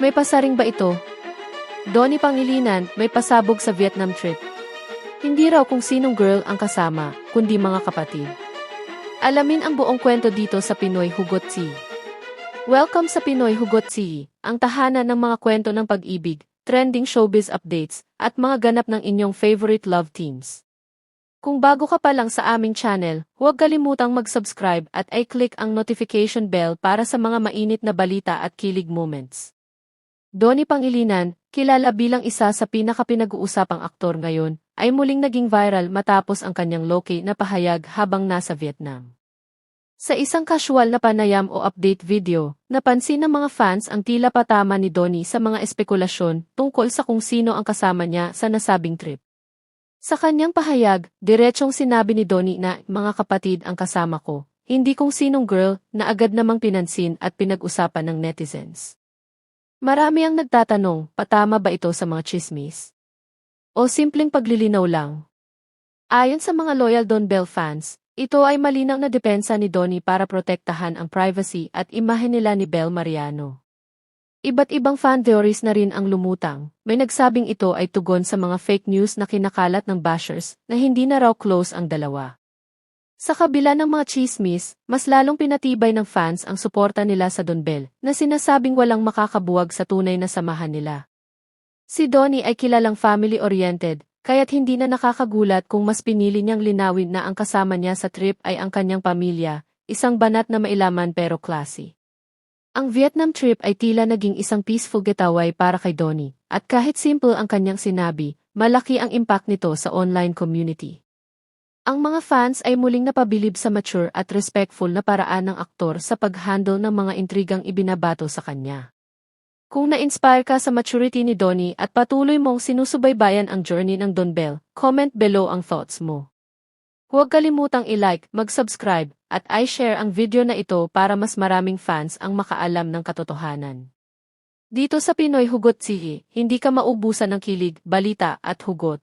May pasaring ba ito? Donnie Pangilinan, may pasabog sa Vietnam trip. Hindi raw kung sinong girl ang kasama, kundi mga kapatid. Alamin ang buong kwento dito sa Pinoy Hugot Tea. Welcome sa Pinoy Hugot Tea, ang tahanan ng mga kwento ng pag-ibig, trending showbiz updates, at mga ganap ng inyong favorite love teams. Kung bago ka pa lang sa aming channel, huwag kalimutang mag-subscribe at i-click ang notification bell para sa mga mainit na balita at kilig moments. Donnie Pangilinan, kilala bilang isa sa pinakapinag-uusapang aktor ngayon, ay muling naging viral matapos ang kanyang low-key na pahayag habang nasa Vietnam. Sa isang casual na panayam o update video, napansin ng mga fans ang tila patama ni Donnie sa mga espekulasyon tungkol sa kung sino ang kasama niya sa nasabing trip. Sa kanyang pahayag, diretsong sinabi ni Donnie na mga kapatid ang kasama ko, hindi kung sinong girl na agad namang pinansin at pinag-usapan ng netizens. Marami ang nagtatanong, patama ba ito sa mga chismis? O simpleng paglilinaw lang? Ayon sa mga loyal Don Bell fans, ito ay malinaw na depensa ni Donnie para protektahan ang privacy at imahe nila ni Bel Mariano. Iba't ibang fan theories na rin ang lumutang. May nagsabing ito ay tugon sa mga fake news na kinakalat ng bashers na hindi na raw close ang dalawa. Sa kabila ng mga chismis, mas lalong pinatibay ng fans ang suporta nila sa Don Bell na sinasabing walang makakabuwag sa tunay na samahan nila. Si Donnie ay kilalang family-oriented, kaya't hindi na nakakagulat kung mas pinili niyang linawin na ang kasama niya sa trip ay ang kanyang pamilya, isang banat na mailaman pero classy. Ang Vietnam trip ay tila naging isang peaceful getaway para kay Donnie, at kahit simple ang kanyang sinabi, malaki ang impact nito sa online community. Ang mga fans ay muling napabilib sa mature at respectful na paraan ng aktor sa pag-handle ng mga intrigang ibinabato sa kanya. Kung na-inspire ka sa maturity ni Donnie at patuloy mong sinusubaybayan ang journey ng Don Bell, comment below ang thoughts mo. Huwag kalimutang i-like, mag-subscribe, at i-share ang video na ito para mas maraming fans ang makaalam ng katotohanan. Dito sa Pinoy Hugot TV, hindi ka maubusan ng kilig, balita at hugot.